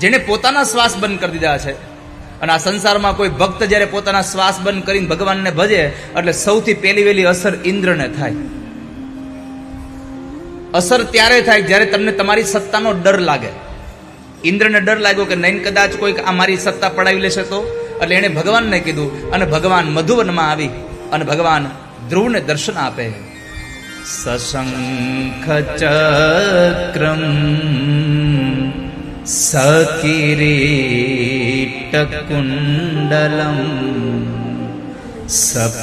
જેણે પોતાના શ્વાસ બંધ કરી દીધા છે. અને આ સંસારમાં કોઈ ભક્ત જ્યારે પોતાના શ્વાસ બંધ કરીને ભગવાનને ભજે, એટલે સૌથી પહેલી વહેલી અસર ઇન્દ્રને થાય. અસર ત્યારે થાય જ્યારે તમને તમારી સત્તાનો ડર લાગે. ઇન્દ્રને ડર લાગ્યો કે નહીં, કદાચ કોઈક આ મારી સત્તા પડાવી લેશે તો? એટલે એણે ભગવાનને કીધું, અને ભગવાન મધુવનમાં આવી, અને ભગવાન ધ્રુવને દર્શન આપે. સશંખ ચક્રમ सकिरीटकुण्डलं सपीतवस्त्रम्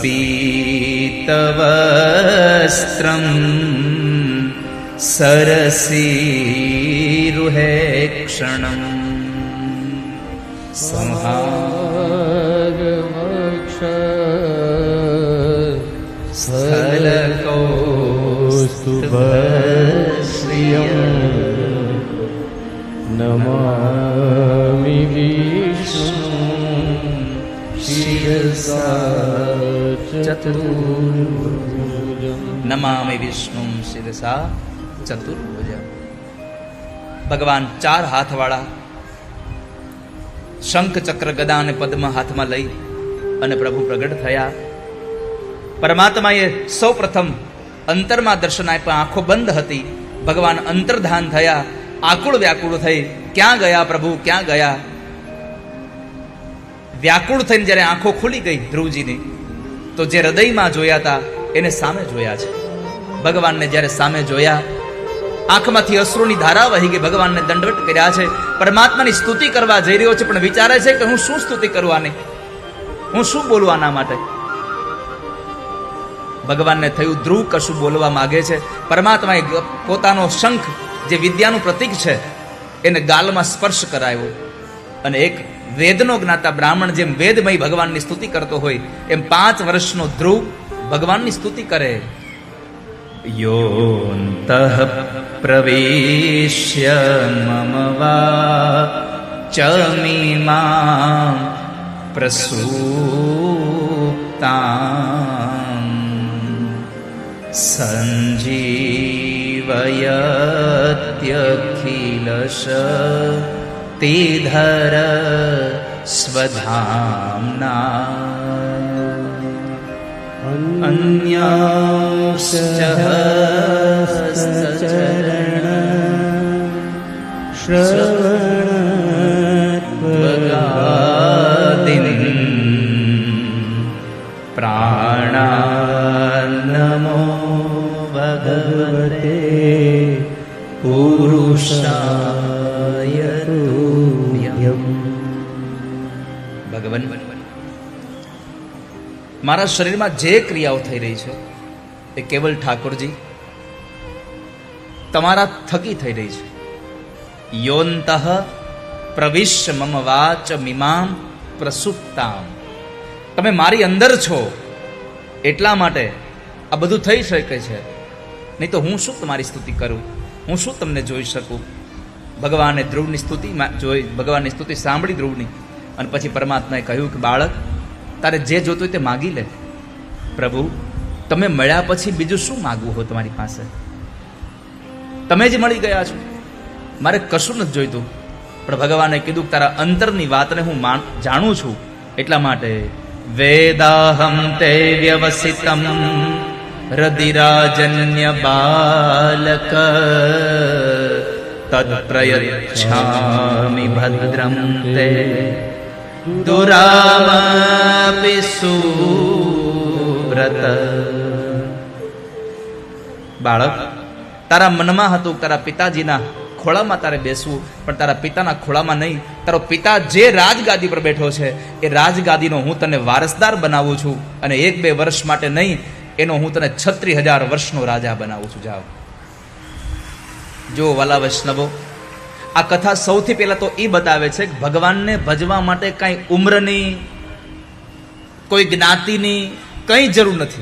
पीतवस्त्रं सरसिरुहेक्षणं संहारक्ष सलकौ सुव नमामि विष्णु शिरसा चतुर्भुजम् નમામિ વિષ્ણુ શિરસા ચતુર્ભુજ ભગવાન ચાર હાથવાળા શંખ ચક્ર ગદા અને પદ્મ હાથમાં લઈ અને પ્રભુ પ્રગટ થયા પરમાત્માએ સૌ પ્રથમ અંતરમાં દર્શન આપ્યા આંખો બંધ હતી ભગવાન અંતર્ધાન થયા આકુળ વ્યાકુળ થઈ, ક્યાં ગયા પ્રભુ, ક્યાં ગયા? વ્યાકુળ થઈને જ્યારે આંખો ખુલી ગઈ ધ્રુવજીની, તો જે હૃદયમાં જોયા હતા, એને સામે જોયા છે. ભગવાનને જ્યારે સામે જોયા, આંખમાંથી અશ્રુની ધારા વહી ગઈ, ભગવાનને દંડવટ કર્યા છે. પરમાત્માની સ્તુતિ કરવા જઈ રહ્યો છે, પણ વિચારે છે કે હું શું સ્તુતિ કરવાની હું શું બોલવાના માટે? ભગવાનને થયું ધ્રુવ કશું બોલવા માંગે છે. પરમાત્માએ પોતાનો શંખ જે વિદ્યાનું પ્રતીક છે, એને ગાલમાં સ્પર્શ કરાયો. અને એક વેદનો જ્ઞાતા બ્રાહ્મણ જેમ વેદમય ભગવાનની સ્તુતિ કરતો હોય, એમ પાંચ વર્ષનો ધ્રુવ ભગવાનની સ્તુતિ કરે. યોંતઃ પ્રવેશ્ય મમ ચમીમા यत्यखिलश तिधर स्वधाम्ना। अन्यास श्रव ભગવન. મારા શરીરમાં જે ક્રિયાઓ થઈ રહી છે, એ કેવલ ઠાકોરજી, તમારા થકી થઈ રહી છે. યોંતઃ પ્રવિશ મમ વાચ મિમામ પ્રસુપ્તામ. તમે મારી અંદર છો, એટલા માટે આ બધું થઈ શકે છે. નહીં તો હું શું તમારી સ્તુતિ કરું? હું શું તમને જોઈ શકું? ભગવાને ધ્રુવની સ્તુતિ જોઈ, ભગવાનની સ્તુતિ સાંભળી ધ્રુવની. અને પછી પરમાત્માએ કહ્યું કે, બાળક, તારે જે જોતું હોય તે માગી લે. પ્રભુ, તમે મળ્યા પછી બીજું શું માગવું હોય તમારી પાસે? તમે જ મળી ગયા છો. મારે કશું નથી જોઈતું. પણ ભગવાને કીધું કે, તારા અંતરની વાતને હું જાણું છું. એટલા માટે વેદાહમ તે વ્યવસિતમ રદિરાજન્ય બાલક. તત્પ્રયચ્છામિ ભદ્રમ તે દુરામપિ સુવ્રત બાળક તારા મનમાં હતું તારા પિતાજીના ખોળામાં તારે બેસવું, પણ તારા પિતાના ખોળામાં નહીં. તારો પિતા જે રાજગાદી પર બેઠો છે, એ રાજગાદીનો હું તને વારસદાર બનાવું છું અને એક બે વર્ષ માટે નહીં, એનો હું તને છત્રી હજાર વર્ષનો રાજા બનાવું છું. જાઓ. જો વાલા વૈષ્ણવો આ કથા સૌથી પહેલા તો એ બતાવે છે કે ભગવાનને ભજવા માટે કાંઈ ઉમ્રની, કોઈ જ્ઞાતિની કંઈ જરૂર નથી.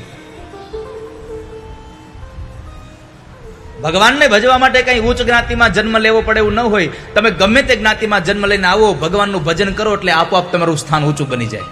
ભગવાનને ભજવા માટે કઈ ઉચ્ચ જ્ઞાતિમાં જન્મ લેવો પડે એવું ન હોય. તમે ગમે તે જ્ઞાતિમાં જન્મ લઈને આવો, ભગવાનનું ભજન કરો એટલે આપોઆપ તમારું સ્થાન ઊંચું બની જાય.